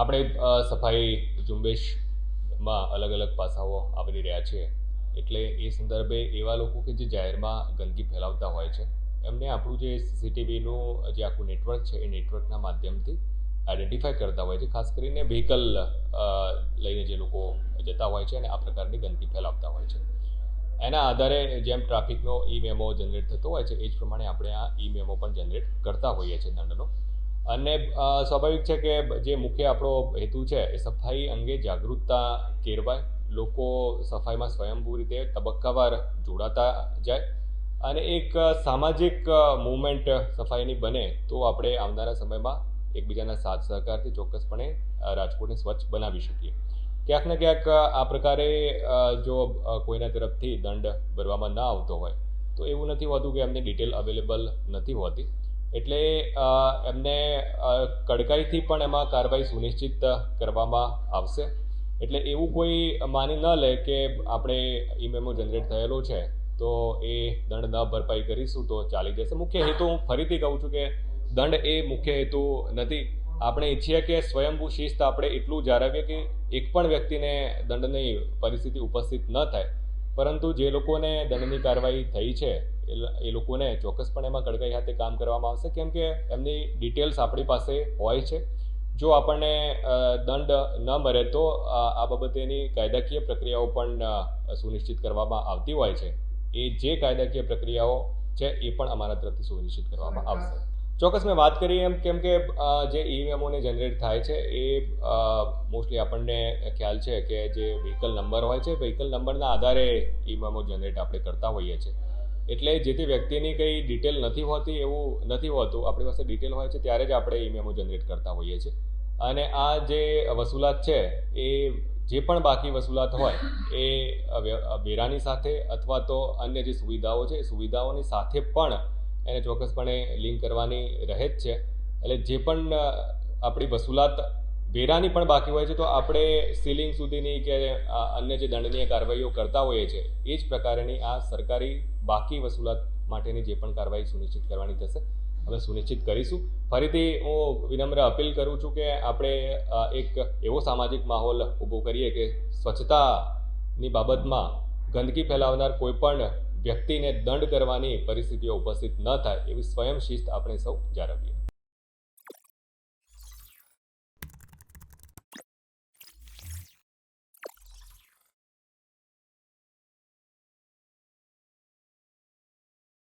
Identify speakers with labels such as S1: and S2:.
S1: આપણે સફાઈ ઝુંબેશમાં અલગ અલગ પાસાઓ આવરી રહ્યા છીએ એટલે એ સંદર્ભે એવા લોકો કે જે જાહેરમાં ગંદકી ફેલાવતા હોય છે, એમને આપણું જે સીસીટીવીનું જે આખું નેટવર્ક છે, એ નેટવર્કના માધ્યમથી આઈડેન્ટિફાય કરતા હોય છે. ખાસ કરીને વ્હીકલ લઈને જે લોકો જતા હોય છે અને આ પ્રકારની ગંદકી ફેલાવતા હોય છે. એના આધારે જેમ ટ્રાફિકનો ઈ મેમો જનરેટ થતો હોય છે, એ જ પ્રમાણે આપણે આ ઈ મેમો પણ જનરેટ કરતા હોઈએ છીએ દંડનો. અને સ્વાભાવિક છે કે જે મુખ્ય આપણો હેતુ છે એ સફાઈ અંગે જાગૃતતા કેળવાય. લોકો સફાઈમાં સ્વયંભૂ રીતે તબક્કાવાર જોડાતા જાય અને એક સામાજિક મુવમેન્ટ સફાઈની બને તો આપણે આવનારા સમયમાં એકબીજાના સાથ સહકારથી ચોક્કસપણે રાજકોટને સ્વચ્છ બનાવી શકીએ. ક્યાંક ને ક્યાંક આ પ્રકારે જો કોઈના તરફથી દંડ ભરવામાં ના આવતો હોય તો એવું નથી હોતું કે એમની ડિટેલ અવેલેબલ નથી હોતી. એટલે એમને કડકાઈથી પણ એમાં કાર્યવાહી સુનિશ્ચિત કરવામાં આવશે. એટલે એવું કોઈ માની ન લે કે આપણે ઈ મેમો જનરેટ થયેલો છે, તો એ દંડ ન ભરપાઈ કરીશું તો ચાલી જશે. મુખ્ય હેતુ હું ફરીથી કહું છું કે દંડ એ મુખ્ય હેતુ નથી. આપણે ઈચ્છીએ કે સ્વયંભૂ શિસ્ત આપણે એટલું જાળવીએ કે એક પણ વ્યક્તિને દંડની પરિસ્થિતિ ઉપસ્થિત ન થાય. પરંતુ જે લોકોને દંડની કાર્યવાહી થઈ છે, એ લોકોને ચોક્કસપણે એમાં કડકાઈ હાથે કામ કરવામાં આવશે. કેમ કે એમની ડિટેલ્સ આપણી પાસે હોય છે. જો આપણને દંડ ન મળે તો આ બાબતેની કાયદાકીય પ્રક્રિયાઓ પણ સુનિશ્ચિત કરવામાં આવતી હોય છે. એ જે કાયદાકીય પ્રક્રિયાઓ છે, એ પણ અમારા તરફથી સુનિશ્ચિત કરવામાં આવશે. ચોક્કસ મેં વાત કરી એમ કેમ કે જે ઈવીએમઓને જનરેટ થાય છે એ મોસ્ટલી આપણને ખ્યાલ છે કે જે વ્હીકલ નંબર હોય છે વ્હીકલ નંબરના આધારે ઈવીએમઓ જનરેટ આપણે કરતા હોઈએ છીએ. એટલે જે તે વ્યક્તિની કંઈ ડિટેલ નથી હોતી એવું નથી હોતું, આપણી પાસે ડિટેલ હોય છે ત્યારે જ આપણે ઈમેમો જનરેટ કરતા હોઈએ છીએ. અને આ જે વસૂલાત છે એ જે પણ બાકી વસૂલાત હોય એ વેરાની સાથે અથવા તો અન્ય જે સુવિધાઓ છે એ સુવિધાઓની સાથે પણ એને ચોક્કસપણે લિંક કરવાની રહે જ છે. એટલે જે પણ આપણી વસૂલાત વેરાની પણ બાકી હોય છે, તો આપણે સીલિંગ સુધીની કે અન્ય જે દંડનીય કાર્યવાહીઓ કરતા હોઈએ છીએ એ જ પ્રકારની આ સરકારી બાકી વસૂલાત માટેની જે પણ કાર્યવાહી સુનિશ્ચિત કરવાની થશે અમે સુનિશ્ચિત કરીશું. ફરીથી હું વિનમ્ર અપીલ કરું છું કે આપણે એક એવો સામાજિક માહોલ ઊભો કરીએ કે સ્વચ્છતાની બાબતમાં ગંદકી ફેલાવનાર કોઈ પણ વ્યક્તિને દંડ કરવાની પરિસ્થિતિઓ ઉપસ્થિત ન થાય એવી સ્વયં શિસ્ત આપણે સૌ જાળવીએ.